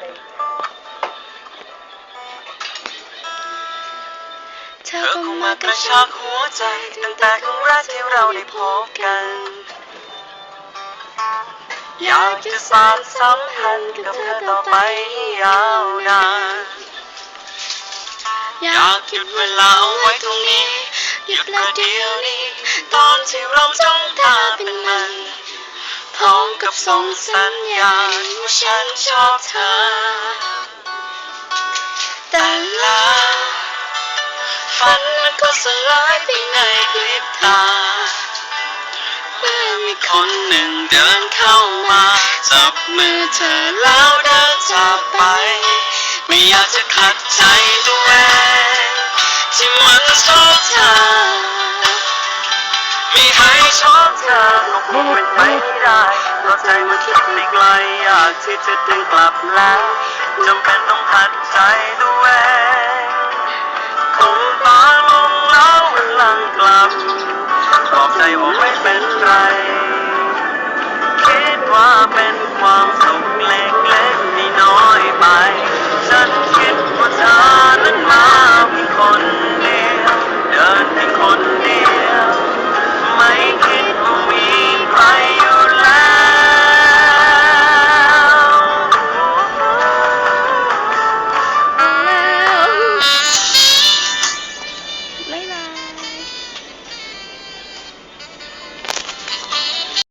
เธอคงมากระชากหัวใจตั้งแต่ครั้งแรกที่เราได้พบกัน อยากจะสานสัมพันธ์กับเธอต่อไปยาวนานอยากหยุดเวลาเอาไว้ตรงนี้หยุดประเดียวนี้ ตอนที่เราจ้องตาเป็น กับส่งสัญญาณว่าฉันชอบเธอ แต่ล้วฝันมันก็สลายไปในพริบตาเมื่อมีคนหนึ่งเดินเข้ามา จับมือเธอแล้วเดินจากไป ไม่อยากจะขัดใจตัวเองที่มันชอบเธอ ไม่ให้ชอบเธอก็คงเป็นไป ที่จะดึงกลับแล้วจำเป็นต้องพัดใจด้วย